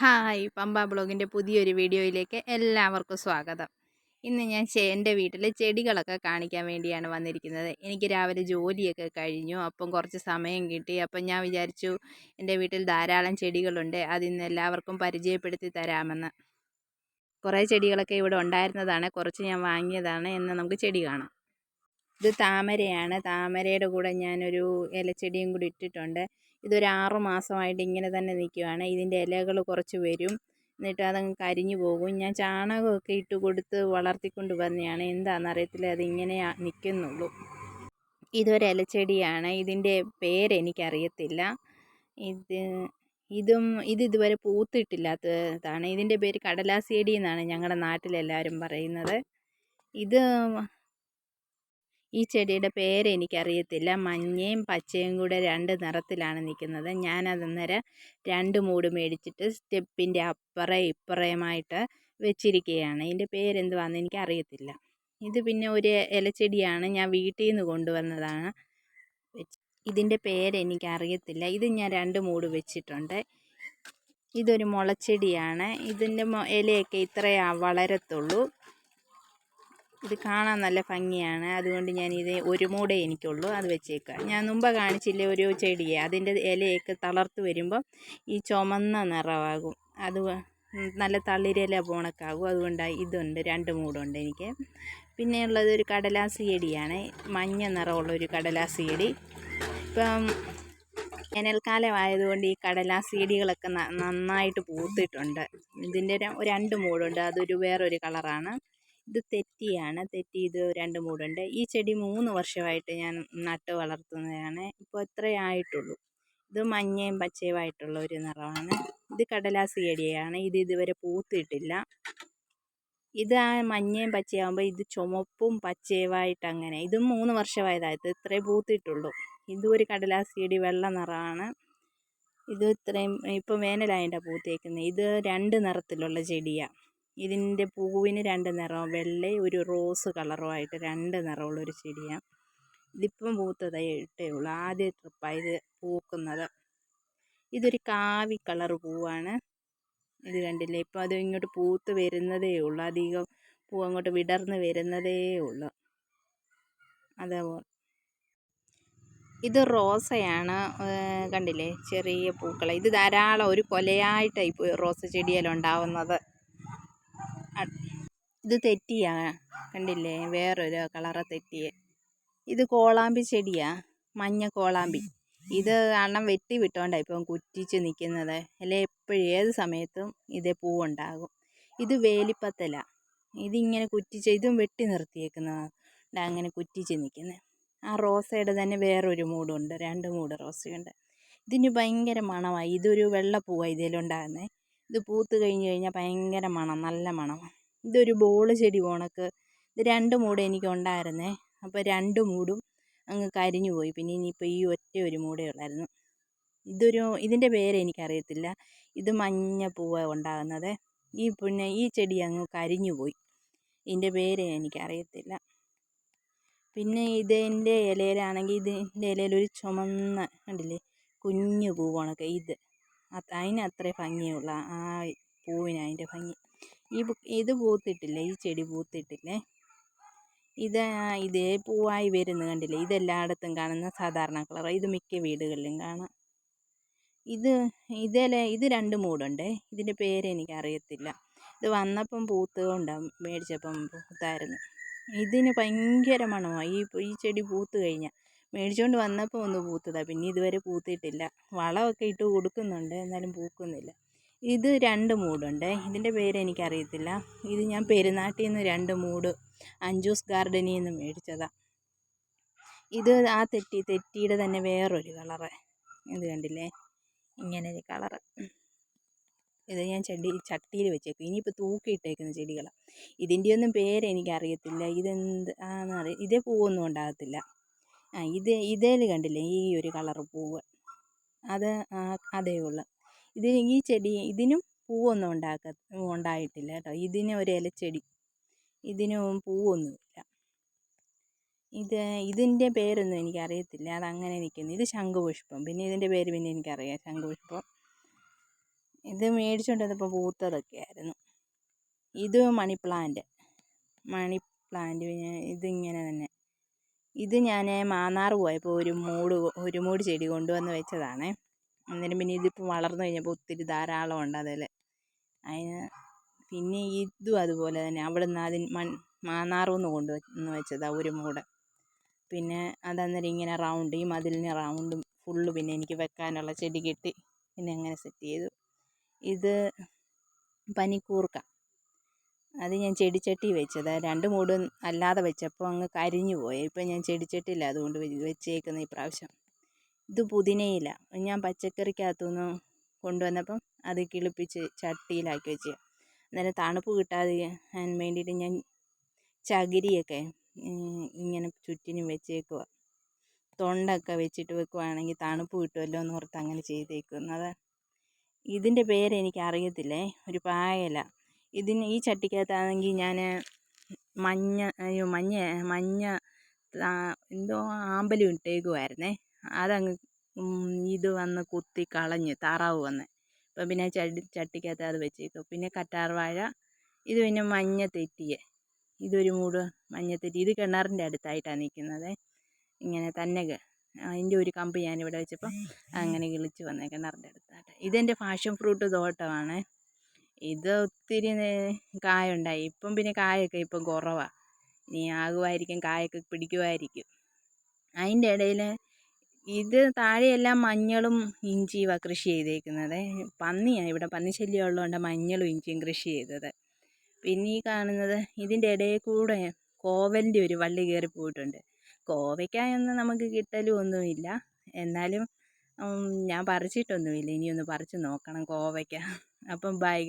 Hi Pamba ബ്ലോഗിന്റെ പുതിയൊരു വീഡിയോയിലേക്ക് എല്ലാവർക്കും സ്വാഗതം. ഇന്ന് ഞാൻ എന്റെ വീട്ടിൽ ചെടികളൊക്കെ കാണിക്കാൻ വേണ്ടിയാണ് വന്നിരിക്കുന്നത്. എനിക്ക് രാവിലെ ജോലിയൊക്കെ കഴിഞ്ഞു അപ്പം കുറച്ച് സമയം കിട്ടി. അപ്പം ഞാൻ വിചാരിച്ചു എന്റെ വീട്ടിൽ ധാരാളം ചെടികളുണ്ട് അതിന്ന് എല്ലാവർക്കും പരിചയപ്പെടുത്തി തരാമെന്ന്. കുറേ ചെടികളൊക്കെ ഇവിടെ ഉണ്ടായിരുന്നതാണ് കുറച്ച് ഞാൻ വാങ്ങിയതാണ് എന്ന് നമുക്ക് ചെടി കാണാം. ഇത് താമരയാണ്. താമരയുടെ കൂടെ ഞാനൊരു ഇലച്ചെടിയും കൂടി ഇട്ടിട്ടുണ്ട്. ഇതൊരു ആറ് മാസമായിട്ട് ഇങ്ങനെ തന്നെ നിൽക്കുകയാണ് ഇതിന്റെ ഇലകൾ കുറച്ച് വരും. എന്നിട്ട് അതങ്ങ് കരിഞ്ഞു പോകും. ഞാൻ ചാണകമൊക്കെ ഇട്ട് കൊടുത്ത് വളർത്തിക്കൊണ്ട് വന്നതാണ്. എന്താണെന്നറിയത്തില്ല അതിങ്ങനെ നിൽക്കുന്നുള്ളൂ. ഇതൊരു ഇലച്ചെടിയാണ്. ഇതിന്റെ പേരെനിക്കറിയത്തില്ല ഇത് ഇതും ഇത് ഇതുവരെ പൂത്തിട്ടില്ലാത്തതാണ്. ഇതിന്റെ പേര് കടലാസിയടി എന്നാണ് ഞങ്ങളുടെ നാട്ടിലെല്ലാവരും പറയുന്നത്. ഇത് ഈ ചെടിയുടെ പേര് എനിക്കറിയത്തില്ല. മഞ്ഞയും പച്ചയും കൂടെ രണ്ട് നിറത്തിലാണ് നിൽക്കുന്നത്. ഞാൻ അന്നേരം രണ്ട് മൂട് മേടിച്ചിട്ട് സ്റ്റെപ്പിന്റെ അപ്പുറം ഇപ്പുറയുമായിട്ട് വെച്ചിരിക്കുകയാണ്. ഇതിന്റെ പേരെന്തുവാന്ന് എനിക്കറിയത്തില്ല. ഇത് പിന്നെ ഒരു ഇലച്ചെടിയാണ്. ഞാൻ വീട്ടിൽ നിന്ന് കൊണ്ടുവന്നതാണ് ഇതിന്റെ പേരെനിക്കറിയത്തില്ല ഇത് ഞാൻ രണ്ട് മൂട് വെച്ചിട്ടുണ്ട്. ഇതൊരു മുളച്ചെടിയാണ്. ഇതിന്റെ ഇലയൊക്കെ ഇത്രയേ വളരത്തുള്ളൂ. ഇത് കാണാൻ നല്ല ഭംഗിയാണ്. അതുകൊണ്ട് ഞാൻ ഇത് ഒരു മൂടേ എനിക്കുള്ളൂ. അത് വെച്ചേക്കാം ഞാൻ മുമ്പ് കാണിച്ചില്ലേ ഒരു ചെടിയെ. അതിന്റെ ഇലയൊക്കെ തളർത്ത് വരുമ്പോൾ ഈ ചുമന്ന നിറമാകും. അത് നല്ല തളിരില പോണക്കാകും. അതുകൊണ്ട് ഇതുണ്ട്. രണ്ട് മൂടുണ്ട് എനിക്ക്. പിന്നെ ഉള്ളത് ഒരു കടലാസ് ചെടിയാണ്. മഞ്ഞ നിറമുള്ള ഒരു കടലാസ് ചെടി. ഇപ്പം വേനൽക്കാലം ആയതുകൊണ്ട് ഈ കടലാസ് ചെടികളൊക്കെ നന്നായിട്ട് പൂത്തിട്ടുണ്ട്. ഇതിന്റെ ഒരു രണ്ട് മൂടുണ്ട്. അതൊരു വേറൊരു കളറാണ്. ഇത് തെറ്റിയാണ്. തെറ്റി ഇത് രണ്ട് മൂടുണ്ട്. ഈ ചെടി മൂന്ന് വർഷമായിട്ട് ഞാൻ നട്ട് വളർത്തുന്നതാണ്. ഇപ്പോൾ ഇത്രയേ ആയിട്ടുള്ളൂ. ഇത് മഞ്ഞയും പച്ചയുമായിട്ടുള്ള ഒരു നിറമാണ്. ഇത് കടലാസ് ചെടിയാണ്. ഇത് ഇതുവരെ പൂത്തിട്ടില്ല. ഇത് ആ മഞ്ഞയും പച്ചയാകുമ്പോൾ ഇത് ചുമപ്പും പച്ചയുമായിട്ട് അങ്ങനെ. ഇതും മൂന്ന് വർഷമായതായത് ഇത്രേ പൂത്തിട്ടുള്ളൂ. ഇതും ഒരു കടലാസ് ചെടി വെള്ള നിറമാണ്. ഇത് ഇത്രയും ഇപ്പം വേനലായതിന്റെ പൂത്തേക്കുന്നത് ഇത് രണ്ട് നിറത്തിലുള്ള ചെടിയാണ് ഇതിന്റെ പൂവിന് രണ്ട് നിറം വെള്ളയും ഒരു റോസ് കളറും ആയിട്ട് രണ്ട് നിറമുള്ളൊരു ചെടിയാണ് ഇതിപ്പം പൂത്തതായിട്ടേ ഉള്ളൂ. ആദ്യ ട്രിപ്പാണ് ഇത് പൂക്കുന്നത്. ഇതൊരു കാവി കളർ പൂവാണ്. ഇത് കണ്ടില്ലേ? ഇപ്പം അത് ഇങ്ങോട്ട് പൂത്ത് വരുന്നതേ ഉള്ളൂ. അധികം പൂ അങ്ങോട്ട് വിടർന്ന് വരുന്നതേ ഉള്ളൂ. അതേപോലെ. ഇത് റോസയാണ് കണ്ടില്ലേ? ചെറിയ പൂക്കൾ ഇത് ധാരാളം ഒരു കൊലയായിട്ടായി റോസ ചെടിയെല്ലാം ഉണ്ടാവുന്നത്. ഇത് തെറ്റിയാ? കണ്ടില്ലേ? വേറൊരു കളറ് തെറ്റിയ. ഇത് കോളാമ്പി ചെടിയാ. മഞ്ഞ കോളാമ്പി. ഇത് അണ്ണം വെട്ടി വിട്ടോണ്ടാണ് ഇപ്പം കുറ്റിച്ച് നിൽക്കുന്നത് അല്ലെ എപ്പോഴും ഏത് സമയത്തും ഇതേ പൂവുണ്ടാകും. ഇത് വേലിപ്പത്തല. ഇതിങ്ങനെ കുറ്റിച്ച് ഇതും വെട്ടി നിർത്തിയേക്കുന്നതാണ് അങ്ങനെ കുറ്റിച്ച് നിൽക്കുന്നത് ആ റോസയുടെ തന്നെ വേറൊരു മൂടുണ്ട്. രണ്ട് മൂട് റോസയുണ്ട്. ഇതിന് ഭയങ്കര മണമാണ് ഇതൊരു വെള്ളപ്പൂവാണ് ഇതിലുണ്ടാകുന്നത് ഇത് പൂത്ത് കഴിഞ്ഞ് കഴിഞ്ഞാൽ ഭയങ്കര മണം നല്ല മണമാണ് ഇതൊരു ബോൾ ചെടി പോണക്ക് ഇത് രണ്ട് മൂട് എനിക്കുണ്ടായിരുന്നേ. അപ്പോൾ രണ്ട് മൂടും അങ്ങ് കരിഞ്ഞു പോയി. പിന്നെ ഇനിയിപ്പോൾ ഈ ഒറ്റ ഒരു മൂടേ ഉള്ളായിരുന്നു. ഇതൊരു ഇതിന്റെ പേര് എനിക്കറിയത്തില്ല. ഇത് മഞ്ഞ പൂവാണ് ഉണ്ടാകുന്നത്. ഈ പിന്നെ ഈ ചെടി അങ്ങ് കരിഞ്ഞു പോയി. ഇതിന്റെ പേര് എനിക്കറിയത്തില്ല. പിന്നെ ഇതിന്റെ ഇലയിലാണെങ്കിൽ ഇതിന്റെ ഇലയിൽ ഒരു ചുമന്ന കണ്ടില്ലേ? കുഞ്ഞു പൂവാണൊക്കെ ഇത്. അതിന് അത്രേ ഭംഗിയുള്ള ആ പൂവിന് അതിന്റെ ഭംഗി. ഈ ഇത് പൂത്തിട്ടില്ല? ഈ ചെടി പൂത്തിട്ടില്ലേ? ഇത് ഇതേ പൂവായി വരുന്നത് കണ്ടില്ലേ? ഇതെല്ലായിടത്തും കാണുന്ന സാധാരണ കളർ. ഇത് മിക്ക വീടുകളിലും കാണാം. ഇത് ഇതേലെ ഇത് രണ്ട് മൂടുണ്ട്? ഇതിന്റെ പേര് എനിക്കറിയത്തില്ല. ഇത് വന്നപ്പം പൂത്തുകൊണ്ടാണ് മേടിച്ചപ്പം പൂത്തായിരുന്നു. ഇതിന് ഭയങ്കര മണമാണ് ഈ ഈ ചെടി പൂത്ത് കഴിഞ്ഞാൽ മേടിച്ചുകൊണ്ട് വന്നപ്പോൾ ഒന്ന് പൂത്തതാണ് പിന്നെ ഇതുവരെ പൂത്തിട്ടില്ല. വളമൊക്കെ ഇട്ട് കൊടുക്കുന്നുണ്ട്. എന്നാലും പൂക്കുന്നില്ല. ഇത് രണ്ട് മൂടുണ്ട്. ഇതിന്റെ പേര് എനിക്കറിയത്തില്ല. ഇത് ഞാൻ പെരുന്നാട്ടിൽ നിന്ന് രണ്ട് മൂട് അഞ്ചൂസ് ഗാർഡനിൽ നിന്ന് മേടിച്ചതാണ് ഇത് ആ തെറ്റി തെറ്റിയുടെ തന്നെ വേറൊരു കളറ്. ഇത് കണ്ടില്ലേ? ഇങ്ങനെ ഒരു കളറ്. ഇത് ഞാൻ ചെടി ചട്ടിയിൽ വെച്ചേക്കും. ഇനിയിപ്പോൾ തൂക്കിയിട്ടേക്കുന്ന ചെടികളാണ് ഇതിന്റെയൊന്നും പേര് എനിക്കറിയത്തില്ല. ഇതെന്ത് ആണെന്ന് ഇതേ പൂവൊന്നും ഉണ്ടാകത്തില്ല. ആ ഇത് ഇതേൽ കണ്ടില്ലേ? ഈ ഒരു കളറ് പൂവ്. അത് അതേ ഉള്ളു. ഇതിന് ഈ ചെടി ഇതിനും പൂവൊന്നും ഉണ്ടാക്ക ഉണ്ടായിട്ടില്ല കേട്ടോ. ഇതിന് ഒരു ഇലച്ചെടി. ഇതിന് പൂവൊന്നുമില്ല ഇത് ഇതിന്റെ പേരൊന്നും എനിക്കറിയത്തില്ല. അതങ്ങനെ നിൽക്കുന്നു. ഇത് ശംഖുപുഷ്പം. പിന്നെ ഇതിന്റെ പേര് പിന്നെ എനിക്കറിയാം. ശംഖുപുഷ്പം. ഇത് മേടിച്ചുകൊണ്ട് വന്നപ്പോൾ പൂത്തതൊക്കെ ആയിരുന്നു ഇത് മണി പ്ലാന്റ്. മണി പ്ലാന്റ് പിന്നെ ഇതിങ്ങനെ തന്നെ. ഇത് ഞാൻ മാന്നാർ പോയപ്പോൾ ഒരു മൂട് ഒരു മൂട് ചെടി കൊണ്ടുവന്ന് വെച്ചതാണ്. അന്നേരം പിന്നെ ഇതിപ്പോൾ വളർന്നു കഴിഞ്ഞപ്പോൾ ഒത്തിരി ധാരാളം ഉണ്ട് അതിൽ. അതിന് പിന്നെ ഇതും അതുപോലെ തന്നെ അവിടെ നിന്ന് അതിന് മൺ മാന്നാറിൽ നിന്ന് കൊണ്ടുവന്ന് വെച്ചതാണ് ഒരു മൂട്. പിന്നെ അതന്നേരം ഇങ്ങനെ റൗണ്ട് ഈ മതിലിന് റൗണ്ടും ഫുള്ള് പിന്നെ എനിക്ക് വെക്കാനുള്ള ചെടി കിട്ടി. പിന്നെ അങ്ങനെ സെറ്റ് ചെയ്തു. ഇത് പനിക്കൂർക്ക. അത് ഞാൻ ചെടിച്ചട്ടി വെച്ചതാണ് രണ്ട് മൂടും അല്ലാതെ വെച്ചപ്പോൾ അങ്ങ് കരിഞ്ഞു പോയി. ഇപ്പം ഞാൻ ചെടിച്ചട്ടിയില്ല അതുകൊണ്ട് വെച്ചേക്കുന്നത് ഇപ്രാവശ്യം ഇത് പുതിനയില. ഞാൻ പച്ചക്കറിക്കകത്തുനിന്ന് കൊണ്ടുവന്നപ്പം അത് കിളിപ്പിച്ച് ചട്ടിയിലാക്കി വെച്ച്. അന്നേരം തണുപ്പ് കിട്ടാതെ കിട്ടാതിരിക്കാൻ വേണ്ടിയിട്ട് ഞാൻ ചകിരിയൊക്കെ ഇങ്ങനെ ചുറ്റിനും വെച്ചേക്കുക തൊണ്ടൊക്കെ വെച്ചിട്ട് വെക്കുവാണെങ്കിൽ തണുപ്പ് കിട്ടുമല്ലോ എന്ന് ഓർത്ത് അങ്ങനെ ചെയ്തേക്കുന്നത് ഇതിന്റെ പേര് എനിക്ക് അറിയത്തില്ലേ ഒരു പായല. ഇതിന് ഈ ചട്ടിക്കകത്താണെങ്കിൽ ഞാൻ മഞ്ഞ അയ്യോ മഞ്ഞ മഞ്ഞ എന്തോ ആമ്പലും ഇട്ടേക്കുമായിരുന്നേ അതങ്ങ് ഇത് വന്ന് കുത്തി കളഞ്ഞ് താറാവ് വന്ന്. അപ്പം പിന്നെ ചട്ടി ചട്ടിക്കകത്ത് അത് വെച്ചേക്കും. പിന്നെ കറ്റാർവാഴ ഇത് പിന്നെ മഞ്ഞ തെറ്റിയെ. ഇതൊരു മൂട് മഞ്ഞ തെറ്റി. ഇത് കിണറിന്റെ അടുത്തായിട്ടാണ് നിൽക്കുന്നത്. ഇങ്ങനെ തന്നെ അതിന്റെ ഒരു കമ്പ് ഞാനിവിടെ വെച്ചപ്പോൾ അങ്ങനെ കിളിച്ച് വന്നേ കിണറിന്റെ അടുത്തായിട്ട്. ഇതെന്റെ ഫാഷൻ ഫ്രൂട്ട് തോട്ടമാണ്. ഇത് ഒത്തിരി കായുണ്ടായി. ഇപ്പം പിന്നെ കായൊക്കെ ഇപ്പം കുറവാണ് ഇനി ആകുമായിരിക്കും കായൊക്കെ പിടിക്കുമായിരിക്കും. അതിന്റെ ഇടയിൽ ഇത് താഴെയെല്ലാം മഞ്ഞളും ഇഞ്ചിയുമാണ് കൃഷി ചെയ്തേക്കുന്നത്. പന്നിയാണ് ഇവിടെ പന്നി ശല്യം ഉള്ളതുകൊണ്ട് മഞ്ഞളും ഇഞ്ചിയും കൃഷി ചെയ്തത്. പിന്നെ ഈ കാണുന്നത് ഇതിന്റെ ഇടയിൽ കൂടെ കോവലിന്റെ ഒരു വള്ളി കയറി പോയിട്ടുണ്ട്. കോവയ്ക്കായൊന്നും നമുക്ക് കിട്ടലും ഒന്നുമില്ല. എന്നാലും ഞാൻ പറിച്ചിട്ടൊന്നുമില്ല. ഇനിയൊന്ന് പറിച്ച് നോക്കണം കോവയ്ക്ക. അപ്പം ബൈ